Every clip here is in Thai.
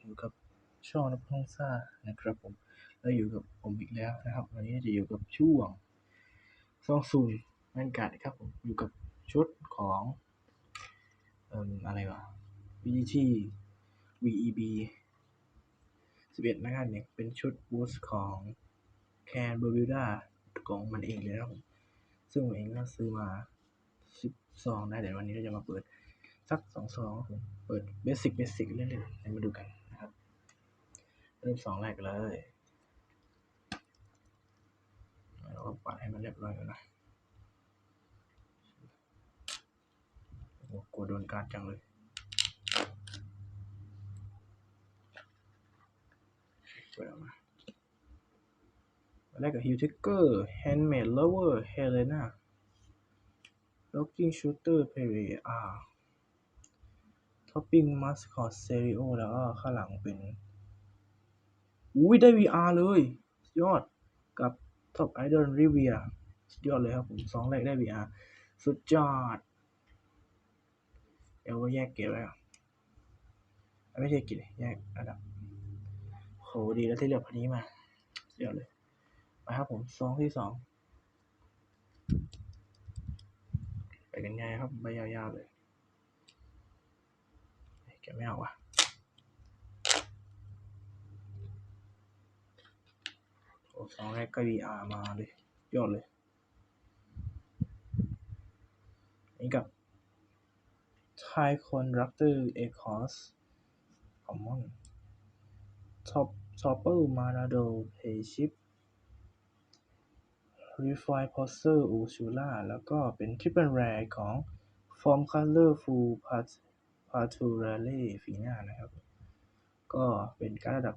อยู่กับช่องนพงซ่านะครับผมแล้วอยู่กับผมอีกแล้วนะครับ วันนี้จะอยู่กับช่วงซองซูนแมนการ์ดครับผมอยู่กับชุดของเอ่มอะไรวะ VGT VEB 11นะครับเนี่ยเป็นชุดบูสของแคนเบอร์บิวดาของมันเองเลยนะครับผมซึ่งผมเองก็ซื้อมา10ซองได้แต่วันนี้เราจะมาเปิดสักสองซองเปิดเบสิกเบสิกเล่นๆมาดูกัน รับเริ่มสองแรกเลยเราก็ปัดให้มันเรียบร้อยก่อนนะกลัวโดนการดจังเลยเปิดออกมาแรกกับฮิวทิกเกอร์แฮนด์เมดเลเวอร์เฮเลนาล็อกกิ้งชูเตอร์เพเรอาร์ท็อปปิ้งมัสคอตเซริโอแล้วก็ข้างหลังเป็น อุ้ยได้ VR เลยยอดกับท็อปไอดอลริเวียอดเลยครับผมสองแรกได้ VR สุดยอด เดี๋ยวว่าแยกเก็บไว้ไม่ใช่เกิจแยกระดับโหดีแล้วที่เลือกพันนี้มาสุดยอดเลยไปครับผมซองที่สองไปกันไงครับใบยาวๆเลยแกไม่ออกว่ะโอ้ โอ้สองแรกก็ VR มาเลย ยอดเลยนี่กับทายคนรักตื้อเอคอสคอมมอนท็อปชอปเปอร์มานาโดเพชิปรีไฟโพสเซอร์อูชูล่าแล้วก็เป็นทริปเปิลแรของฟอร์มคัลเลอร์ฟูลพาพาทูเรลลี่ฟีน่านะครับ ก็เป็นการระดับ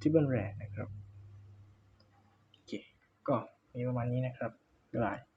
ทริปเปิลแรนะครับ ก็มีประมาณนี้นะครับบ๊ายบาย